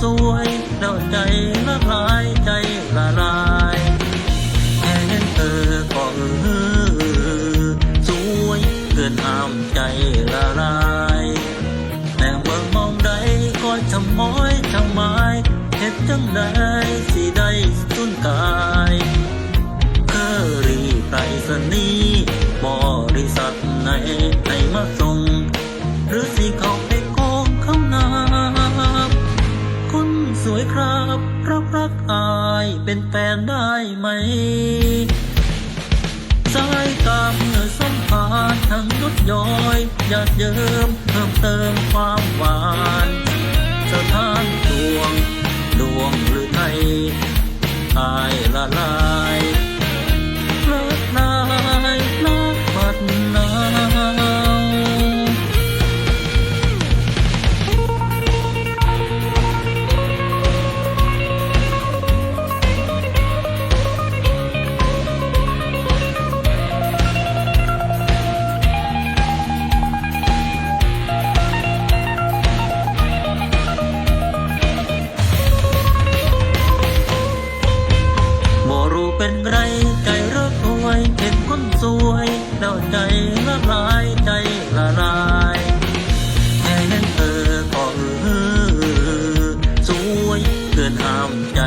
สวยแล้วใจละลายใจละลายแค่เห็นเธอก็เออสวยเกินห้ามใจละลายแต่เมื่อมองใดก็ชะม้อยชะไม้เห็ดจังใดสิได้สุนกายเคอรีไรษณีย์บริษัทไหนให้มาส่ง หรือสิเขา สวยครับรักรักอายเป็นแฟนได้ไหม สายตาเมื่อสัมผัสทั้งยดย้อยหยาดเยิ้มเพิ่มเติมความหวานสถานดวง ดวงหรือไทยอายละลา นคนสวยแล้วใจละลายใจละลายแค่เห็นเธอก็เออสวยเกินห้ามใจ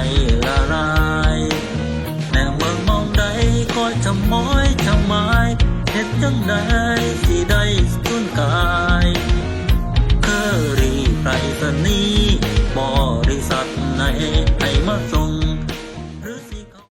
ละลายแต่เมื่อมองใดก็จะม้อยจะไม้เห็นจังใดสิได้สุนกายเคอรีไรษณีบริษัทไหน